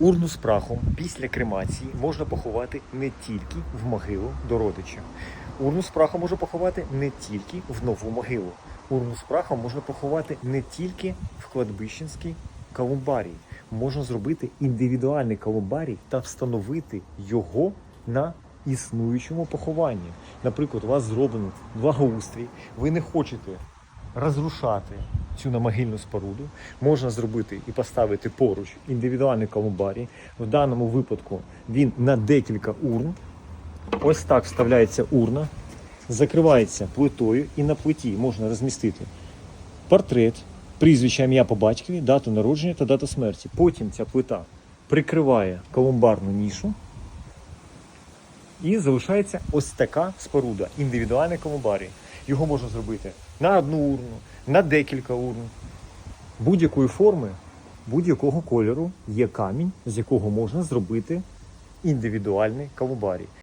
Урну з прахом після кремації можна поховати не тільки в могилу до родича. Урну з прахом можна поховати не тільки в нову могилу. Урну з прахом можна поховати не тільки в кладбищенській колумбарії. Можна зробити індивідуальний колумбарій та встановити його на існуючому похованні. Наприклад, у вас зроблено благоустрій, ви не хочете розрушати цю намогильну споруду, можна зробити і поставити поруч індивідуальний колумбарій. В даному випадку він на декілька урн. Ось так вставляється урна, закривається плитою, і на плиті можна розмістити портрет, прізвище ім'я по батькові, дату народження та дату смерті. Потім ця плита прикриває колумбарну нішу. І залишається ось така споруда, індивідуальний колумбарій. Його можна зробити на одну урну, на декілька урн. Будь-якої форми, будь-якого кольору є камінь, з якого можна зробити індивідуальний колумбарій.